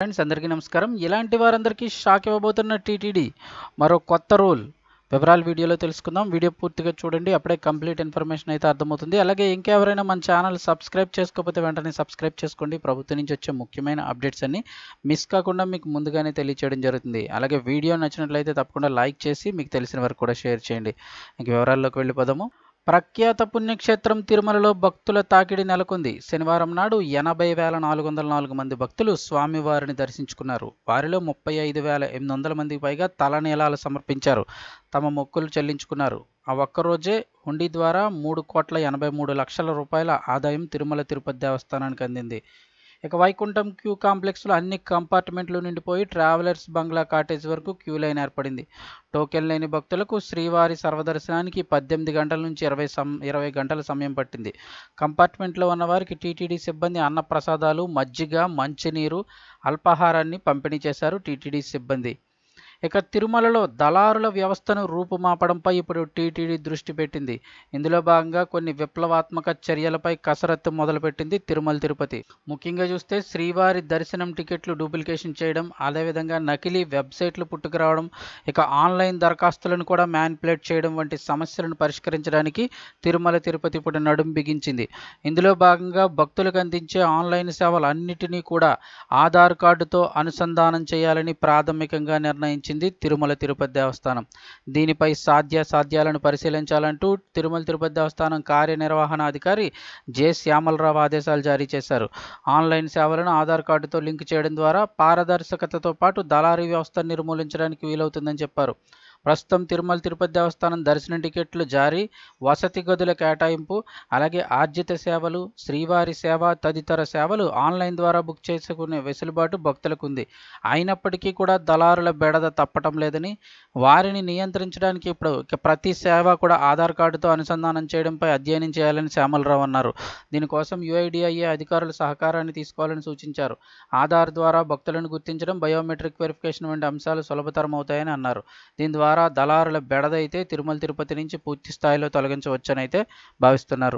Friends అందరికీ నమస్కారం. ఇలాంటి వారందరికీ షాక్ ఇవ్వబోతున్న టీటీడీ మరో కొత్త రూల్. వివరాలు వీడియోలో తెలుసుకుందాం. వీడియో పూర్తిగా చూడండి. అప్పుడే కంప్లీట్ ఇన్ఫర్మేషన్ అయితే అర్థమవుతుంది. అలాగే ఇంకెవరైనా మన ఛానల్ సబ్స్క్రైబ్ చేసుకోకపోతే వెంటనే సబ్స్క్రైబ్ చేసుకోండి. ప్రభుత్వం నుంచి వచ్చే ముఖ్యమైన అప్డేట్స్ అన్ని మిస్ కాకుండా మీకు ముందుగానే తెలియచేయడం జరుగుతుంది. అలాగే వీడియో నచ్చినట్లయితే తప్పకుండా లైక్ చేసి మీకు తెలిసిన వరకు కూడా షేర్ చేయండి. ఇంక వివరాల్లోకి వెళ్ళిపోదాము. ప్రఖ్యాత పుణ్యక్షేత్రం తిరుమలలో భక్తుల తాకిడి నెలకొంది. శనివారం నాడు ఎనభై వేల నాలుగు వందల నాలుగు మంది భక్తులు స్వామివారిని దర్శించుకున్నారు. వారిలో ముప్పై ఐదు వేల ఎనిమిది వందల మందికి పైగా తలనీలాలు సమర్పించారు. తమ మొక్కులు చెల్లించుకున్నారు. ఆ ఒక్కరోజే హుండీ ద్వారా మూడు కోట్ల ఎనభై మూడు లక్షల రూపాయల ఆదాయం తిరుమల తిరుపతి దేవస్థానానికి అందింది. ఇక వైకుంఠం క్యూ కాంప్లెక్స్లో అన్ని కంపార్ట్మెంట్లు నిండిపోయి ట్రావెలర్స్ బంగ్లా కాటేజ్ వరకు క్యూ లైన్ ఏర్పడింది. టోకెన్ లేని భక్తులకు శ్రీవారి సర్వదర్శనానికి పద్దెనిమిది గంటల నుంచి ఇరవై సం ఇరవై గంటల సమయం పట్టింది. కంపార్ట్మెంట్లో ఉన్న వారికి టీటీడీ సిబ్బంది అన్నప్రసాదాలు మజ్జిగ మంచినీరు అల్పాహారాన్ని పంపిణీ చేశారు టీటీడీ సిబ్బంది. ఇక తిరుమలలో దళారుల వ్యవస్థను రూపుమాపడంపై ఇప్పుడు టీటీడీ దృష్టి పెట్టింది. ఇందులో భాగంగా కొన్ని విప్లవాత్మక చర్యలపై కసరత్తు మొదలుపెట్టింది తిరుమల తిరుపతి. ముఖ్యంగా చూస్తే శ్రీవారి దర్శనం టికెట్లు డూప్లికేషన్ చేయడం అదేవిధంగా నకిలీ వెబ్సైట్లు పుట్టుకురావడం ఇక ఆన్లైన్ దరఖాస్తులను కూడా మ్యాన్పులేట్ చేయడం వంటి సమస్యలను పరిష్కరించడానికి తిరుమల తిరుపతి ఇప్పుడు నడుం బిగించింది. ఇందులో భాగంగా భక్తులకు అందించే ఆన్లైన్ సేవలు అన్నిటినీ కూడా ఆధార్ కార్డుతో అనుసంధానం చేయాలని ప్రాథమికంగా నిర్ణయించింది. తిరుమల తిరుపతి దేవస్థానం. దీనిపై సాధ్యాసాధ్యాలను పరిశీలించాలంటూ తిరుమల తిరుపతి దేవస్థానం కార్యనిర్వహణాధికారి జె. శ్యామలరావు ఆదేశాలు జారీ చేశారు. ఆన్లైన్ సేవలను ఆధార్ కార్డుతో లింక్ చేయడం ద్వారా పారదర్శకతతో పాటు దళారీ వ్యవస్థను నిర్మూలించడానికి వీలవుతుందని చెప్పారు. ప్రస్తుతం తిరుమల తిరుపతి దేవస్థానం దర్శనం టికెట్లు జారీ వసతి గదుల కేటాయింపు అలాగే ఆర్జిత సేవలు శ్రీవారి సేవ తదితర సేవలు ఆన్లైన్ ద్వారా బుక్ చేసుకునే వెసులుబాటు భక్తులకు ఉంది అయినప్పటికీ కూడా దళారుల బెడద తప్పటం లేదని వారిని నియంత్రించడానికి ఇప్పుడు ప్రతి సేవ కూడా ఆధార్ కార్డుతో అనుసంధానం చేయడంపై అధ్యయనం చేయాలని శ్యామలరావు అన్నారు. దీనికోసం యుఐడిఐఏ అధికారుల సహకారాన్ని తీసుకోవాలని సూచించారు. ఆధార్ ద్వారా భక్తులను గుర్తించడం బయోమెట్రిక్ వెరిఫికేషన్ వంటి అంశాలు సులభతరం అవుతాయని అన్నారు. దీని ద్వారా దళారుల బెడద అయితే తిరుమల తిరుపతి నుంచి పూర్తి స్థాయిలో తొలగించవచ్చని అయితే భావిస్తున్నారు.